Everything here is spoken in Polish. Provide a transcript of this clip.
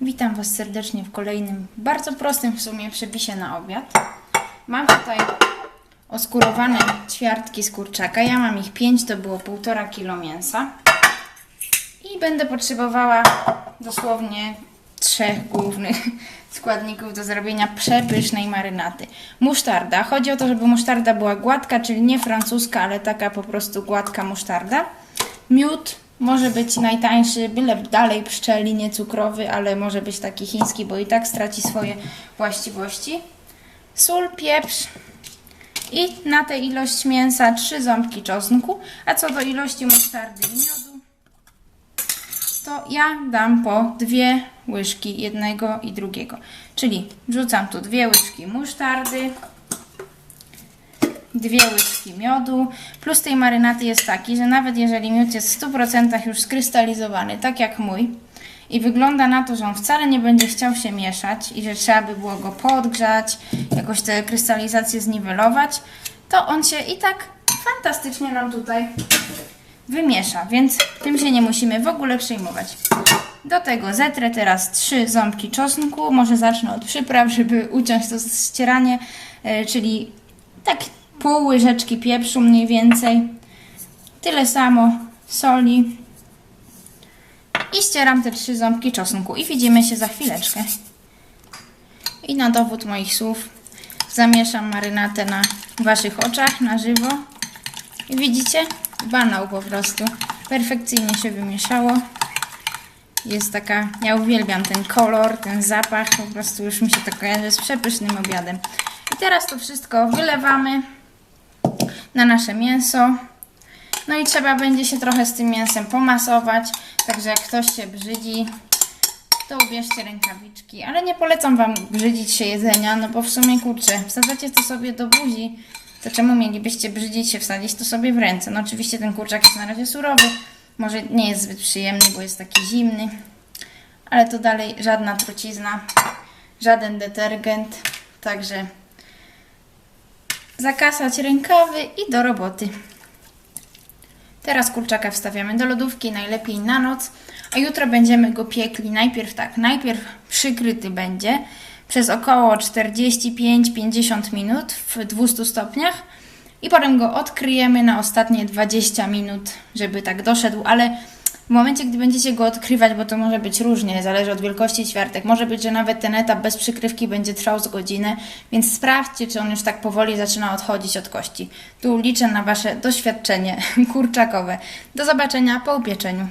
Witam Was serdecznie w kolejnym, bardzo prostym w sumie przepisie na obiad. Mam tutaj oskurowane ćwiartki z kurczaka. Ja mam ich 5, to było 1,5 kg mięsa. I będę potrzebowała dosłownie trzech głównych składników do zrobienia przepysznej marynaty. Musztarda. Chodzi o to, żeby musztarda była gładka, czyli nie francuska, ale taka po prostu gładka musztarda. Miód może być najtańszy, byle dalej pszczeli, nie cukrowy, ale może być taki chiński, bo i tak straci swoje właściwości. Sól, pieprz i na tę ilość mięsa trzy ząbki czosnku, a co do ilości musztardy i miodu, to ja dam po dwie łyżki jednego i drugiego. Czyli wrzucam tu dwie łyżki musztardy, dwie łyżki miodu. Plus tej marynaty jest taki, że nawet jeżeli miód jest w 100% już skrystalizowany, tak jak mój, i wygląda na to, że on wcale nie będzie chciał się mieszać i że trzeba by było go podgrzać, jakoś tę krystalizację zniwelować, to on się i tak fantastycznie nam tutaj wymiesza, więc tym się nie musimy w ogóle przejmować. Do tego zetrę teraz trzy ząbki czosnku. Może zacznę od przypraw, żeby uciąć to ścieranie, e, czyli tak pół łyżeczki pieprzu mniej więcej. Tyle samo soli. I ścieram te trzy ząbki czosnku. I widzimy się za chwileczkę. I na dowód moich słów zamieszam marynatę na Waszych oczach, na żywo. I widzicie? Banał po prostu. Perfekcyjnie się wymieszało. Jest taka, ja uwielbiam ten kolor, ten zapach, po prostu już mi się to kojarzy z przepysznym obiadem. I teraz to wszystko wylewamy na nasze mięso. No i trzeba będzie się trochę z tym mięsem pomasować, także jak ktoś się brzydzi, to ubierzcie rękawiczki. Ale nie polecam Wam brzydzić się jedzenia, no bo w sumie kurczę, wsadzacie to sobie do buzi, to czemu mielibyście brzydzić się, wsadzić to sobie w ręce? No oczywiście ten kurczak jest na razie surowy, może nie jest zbyt przyjemny, bo jest taki zimny, ale to dalej żadna trucizna, żaden detergent, także zakasać rękawy i do roboty. Teraz kurczaka wstawiamy do lodówki, najlepiej na noc, a jutro będziemy go piekli. Najpierw tak, najpierw przykryty będzie przez około 45-50 minut w 200 stopniach i potem go odkryjemy na ostatnie 20 minut, żeby tak doszedł, ale w momencie, gdy będziecie go odkrywać, bo to może być różnie, zależy od wielkości ćwiartek, może być, że nawet ten etap bez przykrywki będzie trwał z godzinę, więc sprawdźcie, czy on już tak powoli zaczyna odchodzić od kości. Tu liczę na Wasze doświadczenie kurczakowe. Do zobaczenia po upieczeniu.